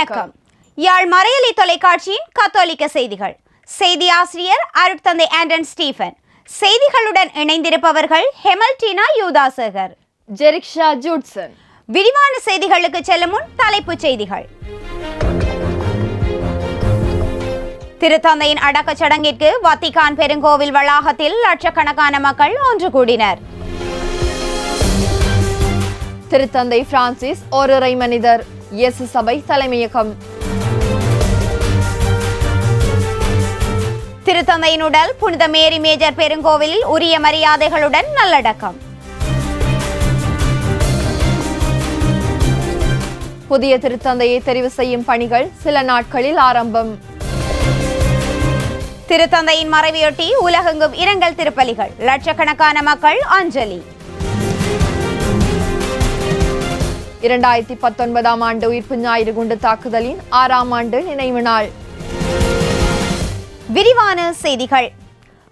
வணக்கம். யாழ் மறையலி தொலைக்காட்சியின் கத்தோலிக்க செய்திகள். செய்தி ஆசிரியர் அருட்தந்தை ஆண்டன் ஸ்டீஃபன் செய்திகளுடன் இணைந்திருப்பவர்கள் ஹெமல்டினா யூதாசகர். ஜெரிக்ஷா ஜூட்சன். விரிவான செய்திகளுக்கு செல்லும் முன் தலைப்புச் செய்திகள். திருத்தந்தையின் அடக்கச் சடங்கிற்கு வத்திகான் பெருங்கோவில் வளாகத்தில் லட்சக்கணக்கான மக்கள் ஒன்று கூடினர். திருத்தந்தை பிரான்சிஸ் ஓரிரை மனிதர். இயேசு சபை தலைமையகம். திருத்தந்தையின் உடல் புனித மேரி மேஜர் பெருங்கோவிலில் உரிய மரியாதைகளுடன் நல்லடக்கம். புதிய திருத்தந்தையை தெரிவு செய்யும் பணிகள் சில நாட்களில் ஆரம்பம். திருத்தந்தையின் மறைவையொட்டி உலகெங்கும் இரங்கல் திருப்பலிகள். லட்சக்கணக்கான மக்கள் அஞ்சலி. இரண்டாயிரத்தி பத்தொன்பதாம் ஆண்டு உயிர்ப்பு ஞாயிறு குண்டு தாக்குதலின் ஆறாம் ஆண்டு நினைவு நாள். விரிவான செய்திகள்.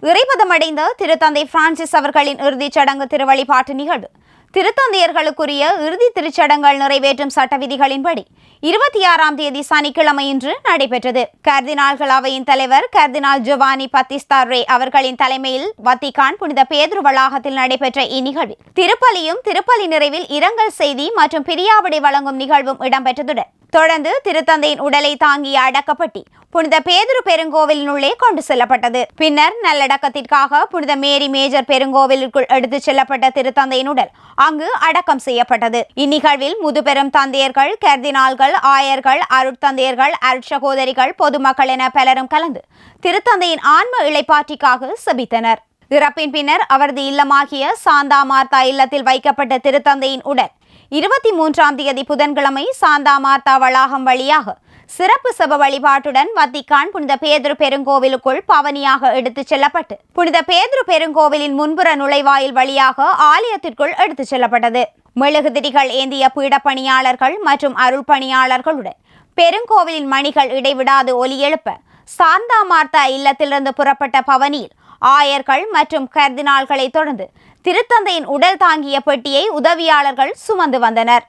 இறைபதமடைந்த திருத்தந்தை பிரான்சிஸ் அவர்களின் இறுதிச் சடங்கு திருவழிபாட்டு நிகழ்வு. திருத்தந்தையர்களுக்குரிய இறுதி திருச்சடங்கள் நிறைவேற்றும் சட்ட விதிகளின்படி இருபத்தி ஆறாம் தேதி சனிக்கிழமை இன்று நடைபெற்றது. கர்தினால்கள் அவையின் தலைவர் கர்தினால் ஜொவானி பத்திஸ்தார் ரே அவர்களின் தலைமையில் வத்திகான் புனித பேதுரு வளாகத்தில் நடைபெற்ற இந்நிகழ்வில் திருப்பலியும் திருப்பலி நிறைவில் இரங்கல் செய்தி மற்றும் பிரியாவிடை வழங்கும் நிகழ்வும் இடம்பெற்றதுடன் தொடர்ந்து திருத்தந்தையின் உடலை தாங்கிய அடக்கப்பட்டி புனித பேதுரு பெருங்கோவிலினுள்ளே கொண்டு செல்லப்பட்டது. பின்னர் நல்லடக்கத்திற்காக புனித மேரி மேஜர் பெருங்கோவிலுக்குள் எடுத்துச் செல்லப்பட்ட திருத்தந்தையின் உடல் அங்கு அடக்கம் செய்யப்பட்டது. இந்நிகழ்வில் முதுபெரும் தந்தையர்கள் கர்தினால்கள் ஆயர்கள் அருட்தந்தையர்கள் அருட்சகோதரிகள் பொதுமக்கள் என பலரும் கலந்து திருத்தந்தையின் ஆன்ம இழைப்பாற்றிக்காக செபித்தனர். இறப்பின் பின்னர் அவரது இல்லமாகிய சாந்தா மார்த்தா இல்லத்தில் வைக்கப்பட்ட திருத்தந்தையின் உடல் இருபத்தி மூன்றாம் தேதி புதன்கிழமை சாந்தா மார்த்தா வளாகம் வழியாக சிறப்பு சப வழிபாட்டுடன் வத்திக்கான் புனித பேதுரு பெருங்கோவிலுக்குள் பவனியாக எடுத்துச் செல்லப்பட்டு புனித பேதுரு பெருங்கோவிலின் முன்புற நுழைவாயில் வழியாக ஆலயத்திற்குள் எடுத்துச் செல்லப்பட்டது. மெழுகுதிரிகள் ஏந்திய பீடப்பணியாளர்கள் மற்றும் அருள் பணியாளர்களுடன் பெருங்கோவிலின் மணிகள் இடைவிடாது ஒலி எழுப்ப சாந்தா மார்த்தா இல்லத்திலிருந்து புறப்பட்ட பவனியில் ஆயர்கள் மற்றும் கர்தினால்களை தொடர்ந்து திருத்தந்தையின் உடல் தாங்கிய பெட்டியை உதவியாளர்கள் சுமந்து வந்தனர்.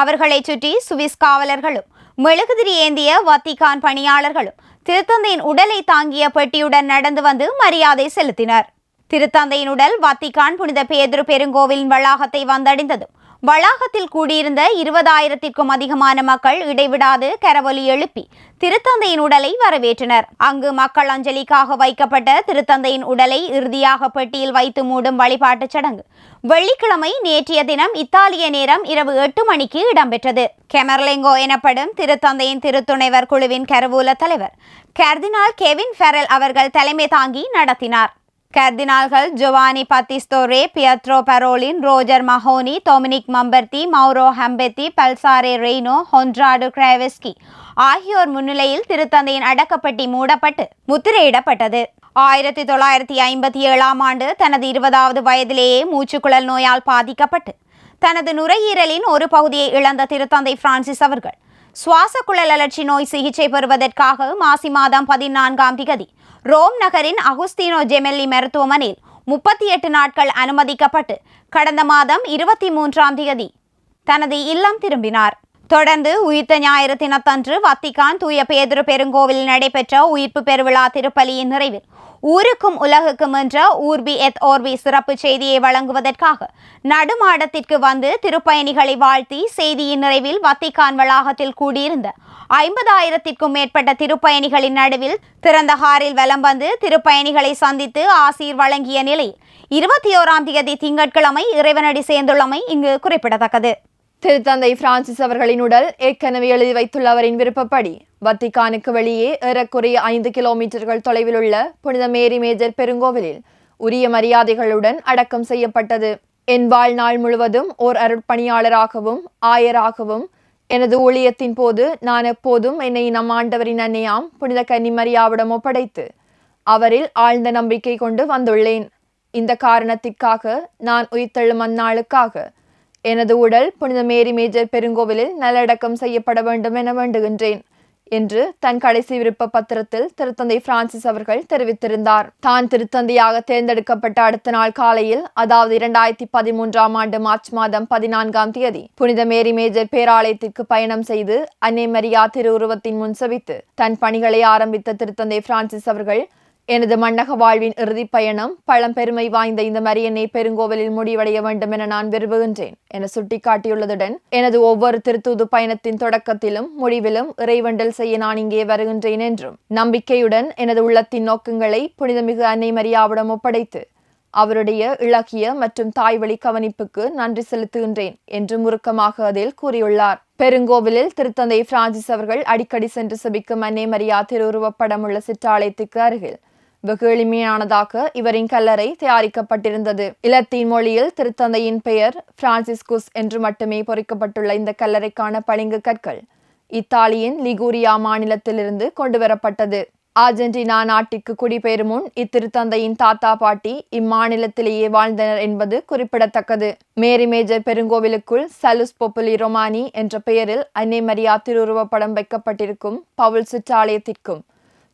அவர்களை சுற்றி சுவிஸ் காவலர்களும் மெழுகுதிரி ஏந்திய வத்திகான் பணியாளர்களும் திருத்தந்தையின் உடலை தாங்கிய பெட்டியுடன் நடந்து வந்து மரியாதை செலுத்தினர். திருத்தந்தையின் உடல் வத்திகான் புனித பேதுரு பெருங்கோவிலின் வளாகத்தை வந்தடைந்ததும் வளாகத்தில் கூடியிருந்த இருபதாயிரத்திற்கும் அதிகமான மக்கள் இடைவிடாது கரவொலி எழுப்பி திருத்தந்தையின் உடலை வரவேற்றனர். அங்கு மக்கள் அஞ்சலிக்காக வைக்கப்பட்ட திருத்தந்தையின் உடலை இறுதியாக பெட்டியில் வைத்து மூடும் வழிபாட்டுச் சடங்கு வெள்ளிக்கிழமை நேற்றைய தினம் இத்தாலிய நேரம் இரவு எட்டு மணிக்கு இடம்பெற்றது. கெமர்லெங்கோ எனப்படும் திருத்தந்தையின் திருத்துணைவர் குழுவின் கருவூல தலைவர் கர்தினால் கெவின் ஃபெரல் அவர்கள் தலைமை தாங்கி நடத்தினார். கர்தினால்கள் Giovanni Battista Re Pietro Parolin Roger Mahony Dominique Mamberti Mauro Gambetti Baldassare Reina Konrad Krajewski ஆகியோர் முன்னிலையில் திருத்தந்தையின் அடக்கப்பட்டி மூடப்பட்டு முத்திரையிடப்பட்டது. ஆயிரத்தி தொள்ளாயிரத்தி ஐம்பத்தி ஏழாம் ஆண்டு தனது இருபதாவது வயதிலேயே மூச்சுக்குழல் நோயால் பாதிக்கப்பட்டு தனது நுரையீரலின் ஒரு பகுதியை இழந்த திருத்தந்தை பிரான்சிஸ் அவர்கள் சுவாச குழல் அழற்சி நோய் சிகிச்சை பெறுவதற்காக மாசி மாதம் பதினான்காம் திகதி ரோம் நகரின் அகுஸ்தீனோ ஜெமெல்லி மருத்துவமனையில் முப்பத்தி எட்டு நாட்கள் அனுமதிக்கப்பட்டு கடந்த மாதம் இருபத்தி மூன்றாம் தேதி தனது இல்லம் திரும்பினார். தொடர்ந்து உயிர்த்த ஞாயிறு தினத்தன்று வத்திகான் தூய பேதுரு பெருங்கோவிலில் நடைபெற்ற உயிர்ப்பு பெருவிழா திருப்பலியின் நிறைவில் ஊருக்கும் உலகுக்கும் என்ற ஊர்பி எத் ஓர்பி சிறப்பு செய்தியை வழங்குவதற்காக நடுமாடத்திற்கு வந்து திருப்பயணிகளை வாழ்த்தி செய்தியின் நிறைவில் வத்திகான் வளாகத்தில் கூடியிருந்த ஐம்பதாயிரத்திற்கும் மேற்பட்ட திருப்பயணிகளின் நடுவில் திறந்த ஹாரில் வலம் வந்து திருப்பயணிகளை சந்தித்து ஆசீர் வழங்கிய நிலையில் இருபத்தி ஓராம் தேதி திங்கட்கிழமை இறைவனடி சேர்ந்துள்ளமை இங்கு குறிப்பிடத்தக்கது. திருத்தந்தை பிரான்சிஸ் அவர்களின் உடல் ஏற்கனவே எழுதி வைத்துள்ளவரின் விருப்பப்படி வத்திக்கானுக்கு வெளியே ஏறக்குறைய ஐந்து கிலோமீட்டர்கள் தொலைவில் உள்ள புனித மேரி மேஜர் பெருங்கோவிலில் உரிய மரியாதைகளுடன் அடக்கம் செய்யப்பட்டது. என் வாழ்நாள் முழுவதும் ஓர் அருட்பணியாளராகவும் ஆயராகவும் எனது ஊழியத்தின் போது நான் எப்போதும் என்னை நம் ஆண்டவரின் அன்னையாம் புனித கன்னிமரியாவிடம் ஒப்படைத்து அவரில் ஆழ்ந்த நம்பிக்கை கொண்டு வந்துள்ளேன். இந்த காரணத்திற்காக நான் உயிர்த்தெழும் அந்நாளுக்காக எனது உடல் புனித மேரி மேஜர் பெருங்கோவிலில் நல்லடக்கம் செய்யப்பட வேண்டும் என வேண்டுகின்றேன் என்று தன் கடைசி விருப்ப பத்திரத்தில் திருத்தந்தை பிரான்சிஸ் அவர்கள் தெரிவித்திருந்தார். தான் திருத்தந்தையாக தேர்ந்தெடுக்கப்பட்ட அடுத்த நாள் காலையில் அதாவது இரண்டாயிரத்தி பதிமூன்றாம் ஆண்டு மார்ச் மாதம் பதினான்காம் தேதி புனித மேரி மேஜர் பேராலயத்திற்கு பயணம் செய்து அன்னை மரியா திருவுருவத்தின் முன் செவித்து தன் பணிகளை ஆரம்பித்த திருத்தந்தை பிரான்சிஸ் அவர்கள் எனது மன்னக வாழ்வின் இறுதிப் பயணம் பழம்பெருமை வாய்ந்த இந்த மரியன்னை பெருங்கோவிலில் முடிவடைய வேண்டும் என நான் விரும்புகின்றேன் என சுட்டிக்காட்டியுள்ளதுடன் எனது ஒவ்வொரு திருத்தூது பயணத்தின் தொடக்கத்திலும் முடிவிலும் இறைவண்டல் செய்ய நான் இங்கே வருகின்றேன் என்றும் நம்பிக்கையுடன் எனது உள்ளத்தின் நோக்கங்களை புனிதமிகு அன்னை மரியாவிடம் ஒப்படைத்து அவருடைய இலக்கிய மற்றும் தாய்வழி கவனிப்புக்கு நன்றி செலுத்துகின்றேன் என்று முறுக்கமாக அதில் கூறியுள்ளார். பெருங்கோவிலில் திருத்தந்தை பிரான்சிஸ் அவர்கள் அடிக்கடி சென்று சபிக்கும் அன்னை மரியா திருவுருவப்படம் உள்ள சிற்றாலயத்துக்கு அருகில் வெகு எளிமையானதாக இவரின் கல்லறை தயாரிக்கப்பட்டிருந்தது. இலத்தீன் மொழியில் திருத்தந்தையின் பெயர் பிரான்சிஸ்குஸ் என்று மட்டுமே பொறிக்கப்பட்டுள்ள இந்த கல்லறைக்கான பளிங்கு கற்கள் இத்தாலியின் லிகூரியா மாநிலத்திலிருந்து கொண்டுவரப்பட்டது. அர்ஜென்டினா நாட்டிற்கு குடிபெயரும் முன் இத்திருத்தந்தையின் தாத்தா பாட்டி இம்மாநிலத்திலேயே வாழ்ந்தனர் என்பது குறிப்பிடத்தக்கது. மேரி மேஜர் பெருங்கோவிலுக்குள் சலுஸ் பொப்புலி ரொமானி என்ற பெயரில் அன்னை மரியா திருவுருவப்படம் வைக்கப்பட்டிருக்கும் பவுல் சிற்றாலயத்திற்கும்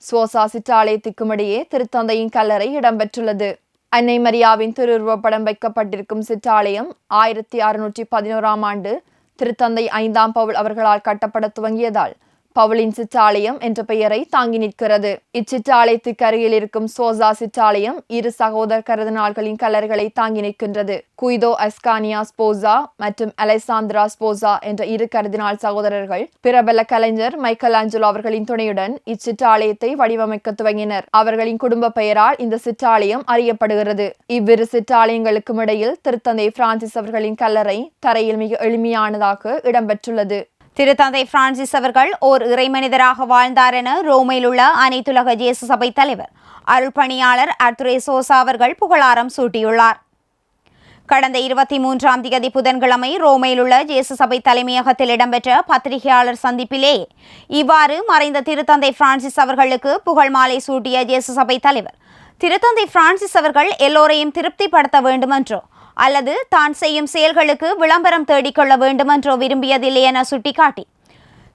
சுவோசா சிற்றாலயத்திற்கும் இடையே திருத்தந்தையின் கல்லறை இடம்பெற்றுள்ளது. அன்னை மரியாவின் திருவுருவப்படம் வைக்கப்பட்டிருக்கும் சிற்றாலயம் ஆயிரத்தி அறுநூற்றி பதினோராம் ஆண்டு திருத்தந்தை ஐந்தாம் பவுல் அவர்களால் கட்டப்பட துவங்கியதால் பவுலின் சிற்றாலயம் என்ற பெயரை தாங்கி நிற்கிறது. இச்சிற்றாலயத்துக்கு அருகில் இருக்கும் சோசா சிற்றாலயம் இரு சகோதர கருதனாள்களின் கலர்களை தாங்கி நிற்கின்றது. குய்தோ அஸ்கானியா ஸ்போசா மற்றும் அலெசாந்திரா ஸ்போசா என்ற இரு கருதினால் சகோதரர்கள் பிரபல கலைஞர் மைக்கேல் ஆஞ்சலோ அவர்களின் துணையுடன் இச்சிற்றாலயத்தை வடிவமைக்க துவங்கினர். அவர்களின் குடும்ப பெயரால் இந்த சிற்றாலயம் அறியப்படுகிறது. இவ்விரு சிற்றாலயங்களுக்கும் இடையில் திருத்தந்தை பிரான்சிஸ் அவர்களின் கல்லறை தரையில் மிக எளிமையானதாக இடம்பெற்றுள்ளது. திருத்தந்தை பிரான்சிஸ் அவர்கள் ஓர் இறைமனிதராக வாழ்ந்தார் என ரோமையில் உள்ள அனைத்துலக ஜேசு சபை தலைவர் அருள்பணியாளர் அர்துரே சோசா அவர்கள் புகழாரம் சூட்டியுள்ளார். கடந்த இருபத்தி மூன்றாம் தேதி புதன்கிழமை ரோமையில் உள்ள ஜேசு சபை தலைமையகத்தில் இடம்பெற்ற பத்திரிகையாளர் சந்திப்பிலே இவ்வாறு மறைந்த திருத்தந்தை பிரான்சிஸ் அவர்களுக்கு புகழ் மாலை சூட்டிய ஜேசு சபை தலைவர் திருத்தந்தை பிரான்சிஸ் அவர்கள் எல்லோரையும் திருப்திப்படுத்த வேண்டுமென்றோ? அல்லது தான் செய்யும் செயல்களுக்கு விளம்பரம் தேடிக்கொள்ள வேண்டுமென்றோ விரும்பியதில்லை என சுட்டிக்காட்டி.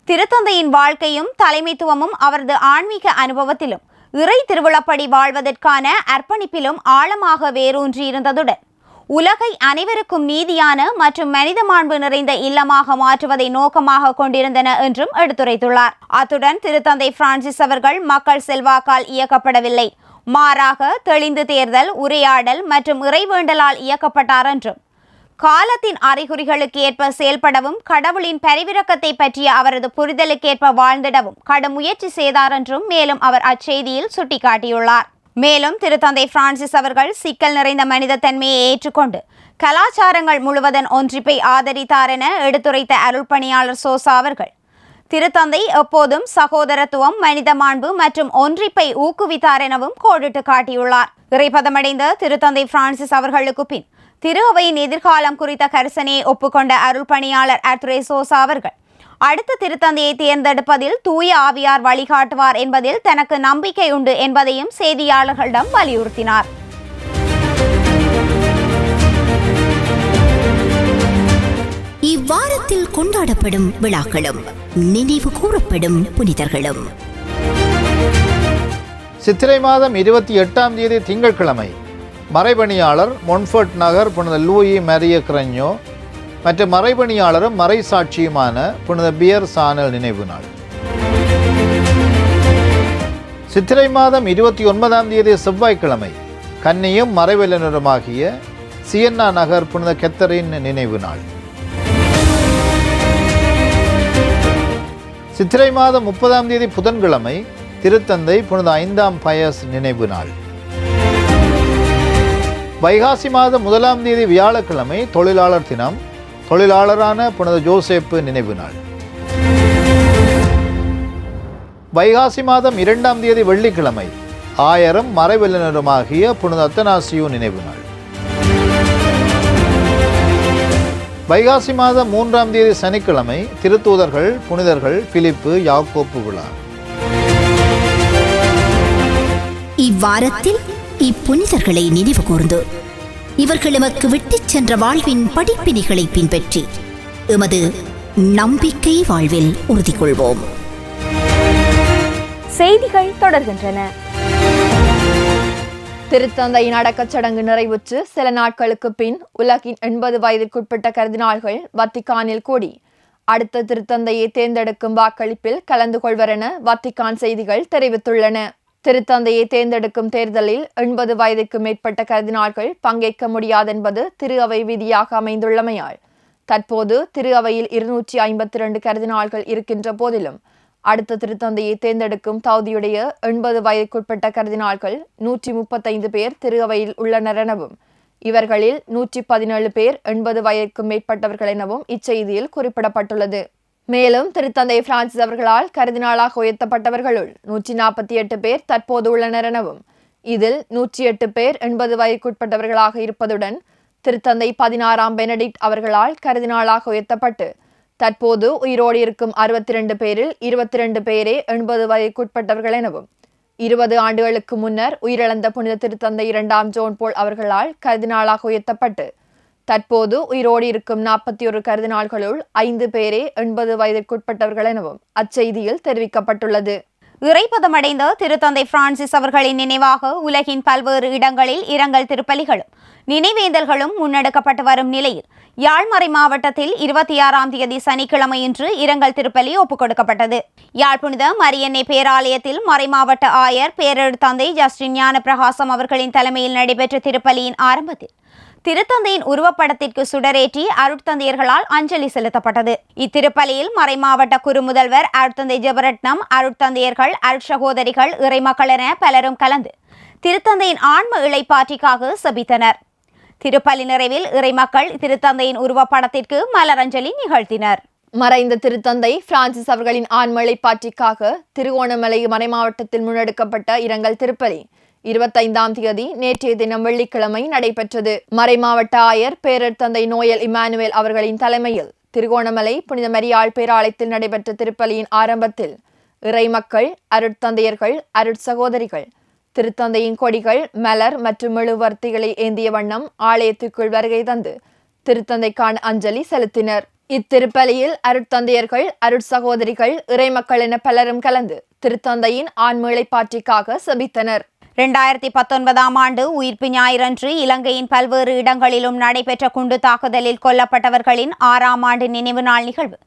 திருத்தந்தையின் வாழ்க்கையும் தலைமைத்துவமும் அவரது ஆன்மீக அனுபவத்திலும் இறை திருவிழப்படி வாழ்வதற்கான அர்ப்பணிப்பிலும் ஆழமாக வேரூன்றியிருந்ததுடன் உலகை அனைவருக்கும் நீதியான மற்றும் மனித மாண்பு நிறைந்த இல்லமாக மாற்றுவதை நோக்கமாக கொண்டிருந்தன என்றும் எடுத்துரைத்துள்ளார். அத்துடன் திருத்தந்தை பிரான்சிஸ் அவர்கள் மக்கள் செல்வாக்கால் இயக்கப்படவில்லை. மாறாக தெளிந்து தேர்தல் உரையாடல் மற்றும் இறைவேண்டலால் இயக்கப்பட்டார் என்றும். காலத்தின் அறிகுறிகளுக்கு ஏற்ப செயல்படவும் கடவுளின் பரிவிறக்கத்தை பற்றிய அவரது புரிதலுக்கேற்ப வாழ்ந்திடவும் கடும் முயற்சி செய்தார் என்றும் மேலும் அவர் அச்செய்தியில் சுட்டிக்காட்டியுள்ளார். மேலும் திருத்தந்தை பிரான்சிஸ் அவர்கள் சிக்கல் நிறைந்த மனித தன்மையை ஏற்றுக்கொண்டு கலாச்சாரங்கள் முழுவதன் ஒன்றிப்பை ஆதரித்தார் என எடுத்துரைத்த அருள்பணியாளர் சோசா அவர்கள் திருத்தந்தை எப்போதும் சகோதரத்துவம் மனித மாண்பு மற்றும் ஒன்றிப்பை ஊக்குவித்தார் எனவும் கோடிட்டு காட்டியுள்ளார். இறைப்பதமடைந்த திருத்தந்தை பிரான்சிஸ் அவர்களுக்கு பின் திரு அவையின் எதிர்காலம் குறித்த கரிசனையை ஒப்புக்கொண்ட அருள் பணியாளர் அத்ரே சோசா அவர்கள் அடுத்த திருத்தந்தையை தேர்ந்தெடுப்பதில் தூய ஆவியார் வழிகாட்டுவார் என்பதில் தனக்கு நம்பிக்கை உண்டு என்பதையும் செய்தியாளர்களிடம் வலியுறுத்தினார். இவ்வாரத்தில் கொண்டாடப்படும் விழாக்களும் நினைவு கூறப்படும் புனிதர்களும். சித்திரை மாதம் இருபத்தி எட்டாம் தேதி திங்கட்கிழமை மறைபணியாளர் மொன்ஃபர்ட் நகர் புனித லூயி மரிய கிரஞ்சோ மற்றும் மறைபணியாளரும் மறைசாட்சியுமான புனித பியர் சானல் நினைவு நாள். சித்திரை மாதம் இருபத்தி ஒன்பதாம் தேதி செவ்வாய்க்கிழமை கன்னியும் மறைவிலனருமாகிய சியன்னா நகர் புனித கெத்தரின் நினைவு நாள். சித்திரை மாதம் முப்பதாம் தேதி புதன்கிழமை திருத்தந்தை புனித ஐந்தாம் பயஸ் நினைவு நாள். வைகாசி மாதம் முதலாம் தேதி வியாழக்கிழமை தொழிலாளர் தினம் தொழிலாளரான புனித ஜோசேப்பு நினைவு நாள். வைகாசி மாதம் இரண்டாம் தேதி வெள்ளிக்கிழமை ஆயரும் மறைவல்லினருமாகிய புனித அத்தனாசியு நினைவு நாள். வைகாசி மாதம் மூன்றாம் தேதி சனிக்கிழமை திருத்தூதர்கள் புனிதர்கள் பிலிப்பு யாக்கோப்பு விழா. இவ்வாரத்தில் இப்புனிதர்களை நினைவு கூர்ந்து இவர்கள் எமக்கு விட்டுச் சென்ற வாழ்வின் படிப்பினைகளை பின்பற்றி எமது நம்பிக்கை வாழ்வில் உறுதி கொள்வோம் செய்திகள் தொடர்கின்றன. திருத்தந்தையின் அடக்கச் சடங்கு நிறைவுற்று சில நாட்களுக்கு பின் உலகின் எண்பது வயதிற்குட்பட்ட கருதினாள்கள் வத்திக்கானில் கூடி. அடுத்த திருத்தந்தையை தேர்ந்தெடுக்கும் வாக்களிப்பில் கலந்து கொள்வர் என வத்திக்கான் செய்திகள் தெரிவித்துள்ளன. திருத்தந்தையை தேர்ந்தெடுக்கும் தேர்தலில் எண்பது வயதுக்கு மேற்பட்ட கருதினாள்கள் பங்கேற்க முடியாதென்பது திரு அவை விதியாக அமைந்துள்ளமையால். தற்போது திரு அவையில் இருநூற்றி ஐம்பத்தி இரண்டு கருதினாள்கள் இருக்கின்ற போதிலும் அடுத்த திருத்தந்தையை தேர்ந்தெடுக்கும் தகுதியுடைய எண்பது வயதுக்குட்பட்ட கர்தினால்கள் நூற்றி முப்பத்தைந்து பேர் திரு அவையில் உள்ளனர் எனவும் இவர்களில் நூற்றி பதினேழு பேர் எண்பது வயதுக்கும் மேற்பட்டவர்கள் எனவும் இச்செய்தியில் குறிப்பிடப்பட்டுள்ளது. மேலும் திருத்தந்தை பிரான்சிஸ் அவர்களால் கருதினாளாக உயர்த்தப்பட்டவர்களுள் நூற்றி நாற்பத்தி எட்டு பேர் தற்போது உள்ளனர் எனவும் இதில் நூற்றி எட்டு பேர் எண்பது வயதுக்குட்பட்டவர்களாக இருப்பதுடன் திருத்தந்தை பதினாறாம் பெனடிக்ட் அவர்களால் கருதினாளாக உயர்த்தப்பட்டு தற்போது உயிரோடு இருக்கும் அறுபத்தி ரெண்டு பேரில் இருபத்தி ரெண்டு பேரே எண்பது வயதுக்குட்பட்டவர்கள் எனவும் இருபது ஆண்டுகளுக்கு முன்னர் உயிரிழந்த புனித திருத்தந்தை இரண்டாம் ஜோன் போல் அவர்களால் கருதினாளாக உயர்த்தப்பட்டு தற்போது உயிரோடு இருக்கும் நாற்பத்தி ஒரு கருதினாள்களுள் ஐந்து பேரே எண்பது வயதிற்குட்பட்டவர்கள் எனவும் அச்செய்தியில் தெரிவிக்கப்பட்டுள்ளது. இறைப்பதமடைந்த திருத்தந்தை பிரான்சிஸ் அவர்களின் நினைவாக உலகின் பல்வேறு இடங்களில் இரங்கல் திருப்பலிகளும் நினைவேந்தல்களும் முன்னெடுக்கப்பட்டு வரும் நிலையில் யாழ்மறை மாவட்டத்தில் இருபத்தி ஆறாம் தேதி சனிக்கிழமையன்று இரங்கல் திருப்பலி ஒப்புக் கொடுக்கப்பட்டது யாழ் புனித மரியன்னை பேராலயத்தில் மறைமாவட்ட ஆயர் பேரெழுத்தந்தை ஜஸ்டின் ஞான பிரகாசம் அவர்களின் தலைமையில் நடைபெற்ற திருப்பலியின் ஆரம்பத்தில் திருத்தந்தையின் உருவப்படத்திற்கு சுடரேற்றி அருட்தந்தையர்களால் அஞ்சலி செலுத்தப்பட்டது. இத்திருப்பலியில் மறைமாவட்ட குறுமுதல்வர் அருட்தந்தை ஜெபரட்னம் அருட்தந்தையர்கள் அருட்சகோதரிகள் இறைமக்கள் என பலரும் கலந்து திருத்தந்தையின் ஆன்ம இழைப்பாற்றிக்காக செபித்தனர். திருப்பலி நிறைவில் இறைமக்கள் திருத்தந்தையின் உருவப்படத்திற்கு மலரஞ்சலி நிகழ்த்தினர். மறைந்த திருத்தந்தை பிரான்சிஸ் அவர்களின் ஆண்மழை திருகோணமலை திருவோணமலை மறைமாவட்டத்தில் முன்னெடுக்கப்பட்ட இரங்கல் திருப்பலி இருபத்தைந்தாம் தேதி நேற்றைய தினம் வெள்ளிக்கிழமை நடைபெற்றது. மறைமாவட்ட ஆயர் பேரர் தந்தை நோயல் இமானுவேல் அவர்களின் தலைமையில் திருகோணமலை புனித மரியாள் பேராலயத்தில் நடைபெற்ற திருப்பலியின் ஆரம்பத்தில் இறைமக்கள் அருட்தந்தையர்கள் அருட்சகோதரிகள் திருத்தந்தையின் கொடிகள் மலர் மற்றும் மெழுவர்த்திகளை ஏந்திய வண்ணம் ஆலயத்துக்குள் வருகை தந்து திருத்தந்தைக்கான அஞ்சலி செலுத்தினர். இத்திருப்பலியில் அருட்தந்தையர்கள் அருட்சகோதரிகள் இறைமக்கள் என பலரும் கலந்து திருத்தந்தையின் ஆண்மீளை செபித்தனர். இரண்டாயிரத்தி பத்தொன்பதாம் ஆண்டு உயிர்ப்பு ஞாயிறன்று இலங்கையின் பல்வேறு இடங்களிலும் நடைபெற்ற குண்டு தாக்குதலில் கொல்லப்பட்டவர்களின் ஆறாம் ஆண்டு நினைவு நாள் நிகழ்வு.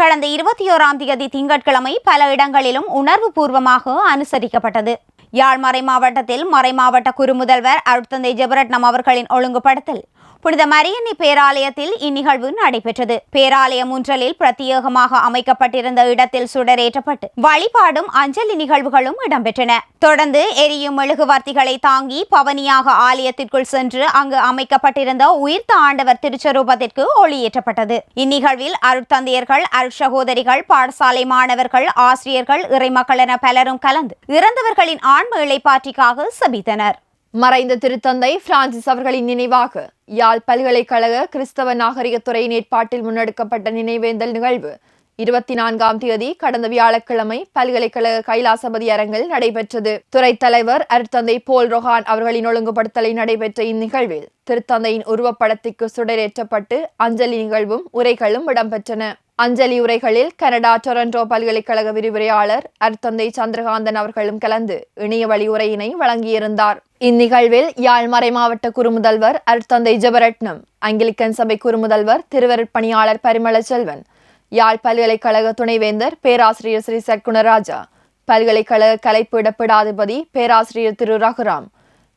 கடந்த இருபத்தி ஓராம் தேதி திங்கட்கிழமை பல இடங்களிலும் உணர்வு பூர்வமாக அனுசரிக்கப்பட்டது. யாழ் மறை மாவட்டத்தில் மறை மாவட்ட குறுமுதல்வர் அருட்தந்தை ஜெபரட்னம் அவர்களின் ஒழுங்குபடுத்தல் புனித மரியன்னை பேராலயத்தில் இந்நிகழ்வு நடைபெற்றது. பேராலயம் முன்றலில் பிரத்யேகமாக அமைக்கப்பட்டிருந்த இடத்தில் சுடரேற்றப்பட்டு வழிபாடும் அஞ்சலி நிகழ்வுகளும் இடம்பெற்றன. தொடர்ந்து எரியும் மெழுகுவர்த்திகளை தாங்கி பவனியாக ஆலயத்திற்குள் சென்று அங்கு அமைக்கப்பட்டிருந்த உயிர்த்த ஆண்டவர் திருச்சரூபத்திற்கு ஒளியேற்றப்பட்டது. இந்நிகழ்வில் அருட்தந்தையர்கள் அருட்சகோதரிகள் பாடசாலை மாணவர்கள் ஆசிரியர்கள் இறைமக்கள் என பலரும் கலந்து இறந்தவர்களின் ஆன்ம இழைப்பாற்றிக்காக சபித்தனர். மறைந்த திருத்தந்தை பிரான்சிஸ் அவர்களின் நினைவாக யாழ் பல்கலைக்கழக கிறிஸ்தவ நாகரிகத்துறையின் ஏற்பாட்டில் முன்னெடுக்கப்பட்ட நினைவேந்தல் நிகழ்வு. இருபத்தி நான்காம் தேதி கடந்த வியாழக்கிழமை பல்கலைக்கழக கைலாசபதி அரங்கில் நடைபெற்றது. துறை தலைவர் அருட்தந்தை போல் ரொஹான் அவர்களின் ஒழுங்குபடுத்தலை நடைபெற்ற இந்நிகழ்வில் திருத்தந்தையின் உருவப்படத்திற்கு சுடரேற்றப்பட்டு அஞ்சலி நிகழ்வும் உரைகளும் இடம்பெற்றன. அஞ்சலி உரைகளில் கனடா டொரண்டோ பல்கலைக்கழக விரிவுரையாளர் அர்த்தந்தை சந்திரகாந்தன் அவர்களும் கலந்து இணைய வழி உரையினை வழங்கியிருந்தார். இந்நிகழ்வில் யாழ் மறை மாவட்ட குறுமுதல்வர் அர்த்தந்தை ஜெபரட்னம் அங்கிலிக்கன் சபை குறுமுதல்வர் திருவருட்பணியாளர் பரிமள செல்வன் யாழ் பல்கலைக்கழக துணைவேந்தர் பேராசிரியர் ஸ்ரீ சற்குணராஜா பல்கலைக்கழக கலைப்பு பீடாதிபதி பேராசிரியர் திரு. ரகுராம்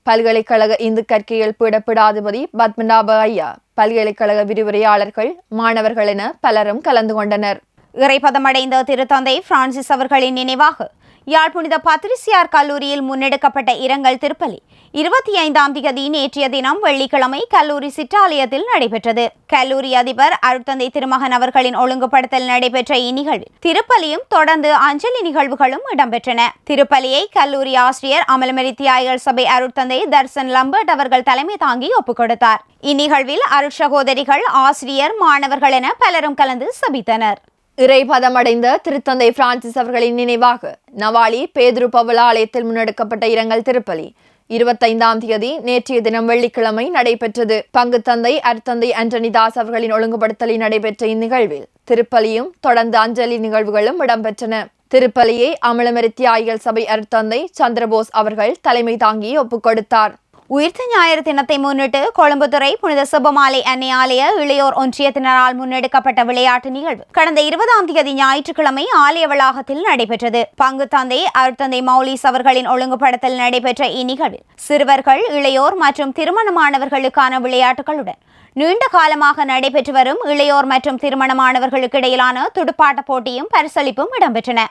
பல்கலைக்கழக இந்து கற்கைகள் பீடப்பீடாதிபதி பத்மநாப ஐயா. பல்கலைக்கழக விரிவுரையாளர்கள் மாணவர்கள் என பலரும் கலந்து கொண்டனர். இறைப்பதமடைந்த திருத்தந்தை பிரான்சிஸ் அவர்களின் நினைவாக யாழ் புனித பத்திரிசியார் கல்லூரியில் முன்னெடுக்கப்பட்ட இரங்கல் திருப்பலி இருபத்தி ஐந்தாம் திகதி நேற்றைய தினம் வெள்ளிக்கிழமை கல்லூரி சிற்றாலயத்தில் நடைபெற்றது. கல்லூரி அதிபர் அருட்தந்தை திருமகன் அவர்களின் ஒழுங்குபடுத்தல் நடைபெற்ற இந்நிகழ்வில் திருப்பலியும் தொடர்ந்து அஞ்சலி நிகழ்வுகளும் இடம்பெற்றன. திருப்பலியை கல்லூரி ஆசிரியர் அமலமரி தியாய்கள் சபை அருட்தந்தை தர்சன் லம்பர்ட் அவர்கள் தலைமை தாங்கி ஒப்புக் கொடுத்தார். இந்நிகழ்வில் அருட்சகோதரிகள் ஆசிரியர் மாணவர்கள் என பலரும் கலந்து சபித்தனர். இறைபதமடைந்த திருத்தந்தை பிரான்சிஸ் அவர்களின் நினைவாக நவாலி பேதுரு பவல ஆலயத்தில் முன்னெடுக்கப்பட்ட இரங்கல் திருப்பலி. இருபத்தைந்தாம் தேதி நேற்றைய தினம் வெள்ளிக்கிழமை நடைபெற்றது. பங்கு தந்தை அர்த்தந்தை ஆண்டனி தாஸ் அவர்களின் ஒழுங்குபடுத்தலில் நடைபெற்ற இந்நிகழ்வில் திருப்பலியும் தொடர்ந்து அஞ்சலி நிகழ்வுகளும் இடம்பெற்றன. திருப்பலியை அமலமரி சபை அருத்தந்தை சந்திரபோஸ் அவர்கள் தலைமை தாங்கி ஒப்புக் கொடுத்தார் உயிர்த்த ஞாயிறு தினத்தை முன்னிட்டு கொழும்புத்துறை புனித சுபமாலை அன்னை ஆலய இளையோர் ஒன்றியத்தினரால் முன்னெடுக்கப்பட்ட விளையாட்டு நிகழ்வு. கடந்த இருபதாம் தேதி ஞாயிற்றுக்கிழமை ஆலய வளாகத்தில் நடைபெற்றது. பங்கு தந்தை அருத்தந்தை மௌலிஸ் அவர்களின் ஒழுங்குபடுத்தல் நடைபெற்ற இந்நிகழ்வில் சிறுவர்கள் இளையோர் மற்றும் திருமணமானவர்களுக்கான விளையாட்டுகளுடன் நீண்ட காலமாக நடைபெற்று வரும் இளையோர் மற்றும் திருமணமானவர்களுக்கு இடையிலான துடுப்பாட்ட போட்டியும் பரிசளிப்பும் இடம்பெற்றன.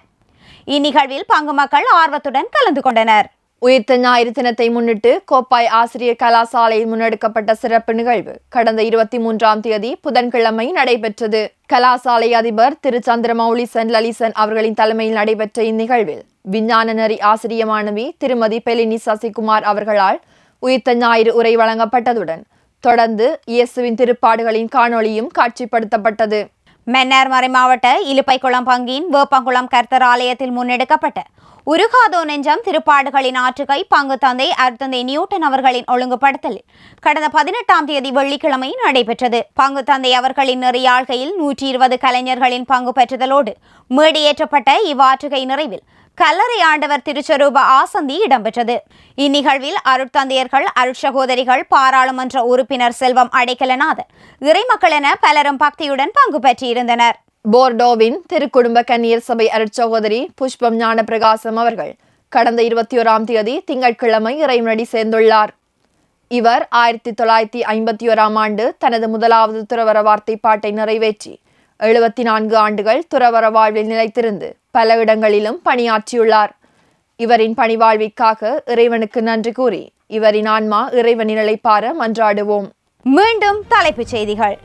இந்நிகழ்வில் பங்கு மக்கள் ஆர்வத்துடன் கலந்து கொண்டனர். உயிர்த்த ஞாயிறு தினத்தை முன்னிட்டு கோப்பாய் ஆசிரியர் கலாசாலையில் முன்னெடுக்கப்பட்ட சிறப்பு நிகழ்வு. கடந்த இருபத்தி மூன்றாம் தேதி புதன்கிழமை நடைபெற்றது. கலாசாலை அதிபர் திரு சந்திரமௌலிசன் லலிசன் அவர்களின் தலைமையில் நடைபெற்ற இந்நிகழ்வில் விஞ்ஞான நெறி ஆசிரிய மாணவி திருமதி பெலினி சசிகுமார் அவர்களால் உயிர்த்த ஞாயிறு உரை வழங்கப்பட்டதுடன் தொடர்ந்து இயேசுவின் திருப்பாடுகளின் காணொளியும் காட்சிப்படுத்தப்பட்டது. மன்னார் மறைமாவட்ட இலுப்பைக்குளம் பங்கின் வேப்பங்குளம் கர்த்தர் ஆலயத்தில் முன்னெடுக்கப்பட்ட உருகாதோ நெஞ்சம் திருப்பாடுகளின் ஆற்றுகை பங்கு தந்தை அர்த்தந்தை நியூட்டன் அவர்களின் ஒழுங்குபடுத்தல் கடந்த பதினெட்டாம் தேதி வெள்ளிக்கிழமை நடைபெற்றது. பங்கு தந்தை அவர்களின் நெறியாழ்கையில் நூற்றி இருபது கலைஞர்களின் பங்கு பெற்றுதலோடு மேடியேற்றப்பட்ட இவ்வாற்றுகை நிறைவில் கல்லறை ஆண்டவர் திருச்சரூப ஆசந்தி இடம்பெற்றது. இந்நிகழ்வில் அருட்தந்தையர்கள் அருட்சகோதரிகள் பாராளுமன்ற உறுப்பினர் செல்வம் அடைக்கலநாதன் இறைமக்கள் என பலரும் பக்தியுடன் பங்கு பெற்றிருந்தனர். போர்டோவின் திருக்குடும்ப கன்னியர் சபை அருட்சகோதரி புஷ்பம் ஞான பிரகாசம் அவர்கள் கடந்த இருபத்தி ஓராம் தேதி திங்கட்கிழமை இறைவனடி சேர்ந்துள்ளார். இவர் ஆயிரத்தி தொள்ளாயிரத்தி ஐம்பத்தி ஓராம் ஆண்டு தனது முதலாவது துறவர வார்த்தை பாட்டை நிறைவேற்றி எழுபத்தி நான்கு ஆண்டுகள் துறவர வாழ்வில் நிலைத்திருந்து பல இடங்களிலும் பணியாற்றியுள்ளார். இவரின் பணிவாழ்விற்காக இறைவனுக்கு நன்றி கூறி இவரின் ஆன்மா இறைவனின் நிலைப்பார மன்றாடுவோம். மீண்டும் தலைப்புச் செய்திகள்.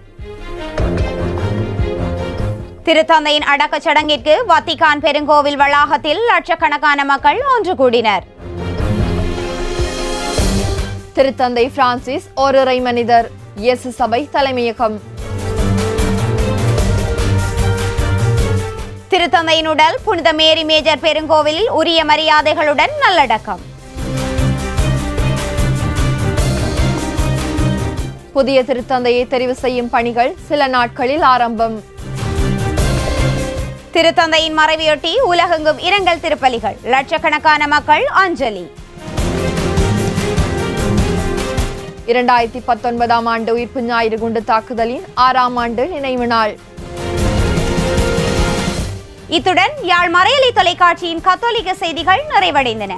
திருத்தந்தையின் அடக்கச் சடங்கிற்கு வத்திகான் பெருங்கோவில் வளாகத்தில் லட்சக்கணக்கான மக்கள் ஒன்று கூடினர். திருத்தந்தை பிரான்சிஸ் ஒரு இறை மனிதர். இயேசு சபை தலைமையகம். திருத்தந்தையின் உடல் புனித மேரி மேஜர் பெருங்கோவிலில் உரிய மரியாதைகளுடன் நல்லடக்கம். புதிய திருத்தந்தையை தெரிவு செய்யும் பணிகள் சில நாட்களில் ஆரம்பம். திருத்தந்தையின் மறைவையொட்டி உலகெங்கும் இரங்கல் திருப்பலிகள் லட்சக்கணக்கான மக்கள் அஞ்சலி. இரண்டாயிரத்தி பத்தொன்பதாம் ஆண்டு உயிர்ப்பு ஞாயிறு குண்டு தாக்குதலின் ஆறாம் ஆண்டு நினைவு நாள். இத்துடன் யாழ் மறையலி தொலைக்காட்சியின் கத்தோலிக்க செய்திகள் நிறைவடைந்தன.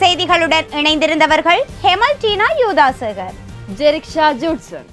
செய்திகளுடன் இணைந்திருந்தவர்கள் ஹெமல் டீனா யூதாசகர். ஜெரிக்ஷா ஜூட்சன்.